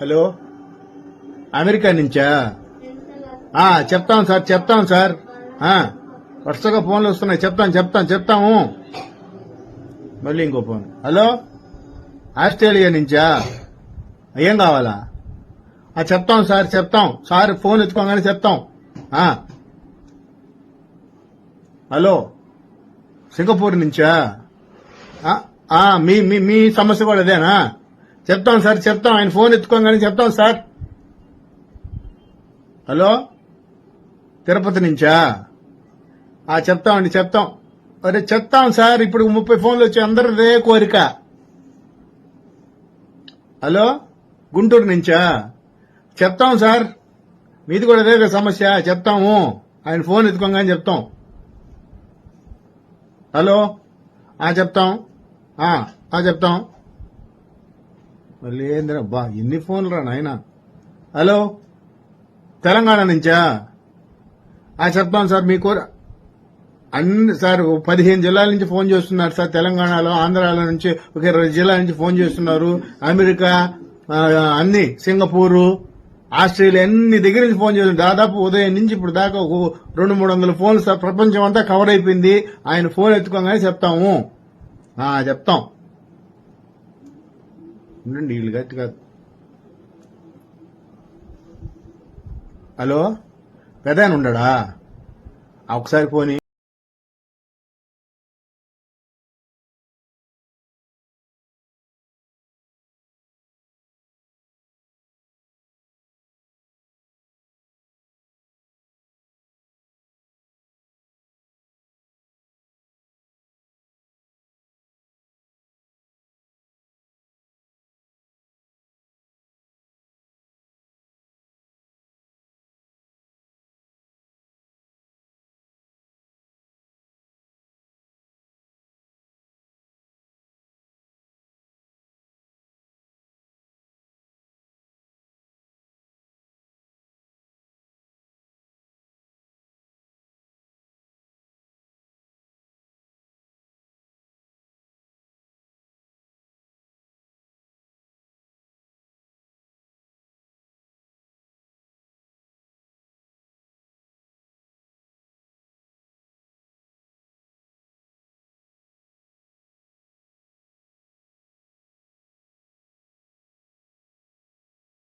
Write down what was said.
Hello? America నుంచా? ఆ, చెప్తాం సార్ చెప్తాం సార్. వరుసగా ఫోన్లు వస్తున్నాయి. చెప్తాం చెప్తాం చెప్తాము. మళ్ళీ ఇంకో ఫోన్. హలో? ఆస్ట్రేలియా నుంచా? ఏం కావాలా? ఆ, చెప్తాం సార్ చెప్తాం. సార్ ఫోన్ ఎత్తుకోగానే చెప్తాం. హలో? సింగపూర్ నుంచా? మీ మీ మీ సమస్య కూడా అదేనా? చెప్తాం సార్ చెప్తాం. ఆయన ఫోన్ ఎత్తుకోగానే చెప్తాం సార్. హలో? తిరుపతి నుంచా? ఆ చెప్తామండి చెప్తాం. అరే చెప్తాం సార్ ఇప్పుడు ముప్పై ఫోన్లు వచ్చి అందరూ రే కోరిక. హలో? గుంటూరు నుంచా? చెప్తాం సార్. మీది కూడా అదే సమస్య. చెప్తాము. ఆయన ఫోన్ ఎత్తుకోగానే చెప్తాం. హలో? ఆ చెప్తాం. ఆ చెప్తాం. మళ్ళీ ఏందిరా? బా ఎన్ని ఫోన్లు రా నాయన. హలో? తెలంగాణ నుంచా? ఆ చెప్తాం సార్ మీకు అన్ని సార్ పదిహేను జిల్లాల నుంచి ఫోన్ చేస్తున్నారు సార్ తెలంగాణలో ఆంధ్రాలో నుంచి ఒక ఇరవై జిల్లాల నుంచి ఫోన్ చేస్తున్నారు. అమెరికా అన్ని సింగపూరు ఆస్ట్రేలియా అన్ని దగ్గర నుంచి ఫోన్ చేస్తున్నారు. దాదాపు ఉదయం నుంచి ఇప్పుడు దాకా ఒక రెండు మూడు వందల ఫోన్లు సార్. ప్రపంచం అంతా కవర్ అయిపోయింది. ఆయన ఫోన్ ఎత్తుకోగానే చెప్తాము. చెప్తాం. ఉండండి వీళ్ళు గట్టి కాదు. హలో? పెదాయన ఉండడా ఒకసారి పోనీ.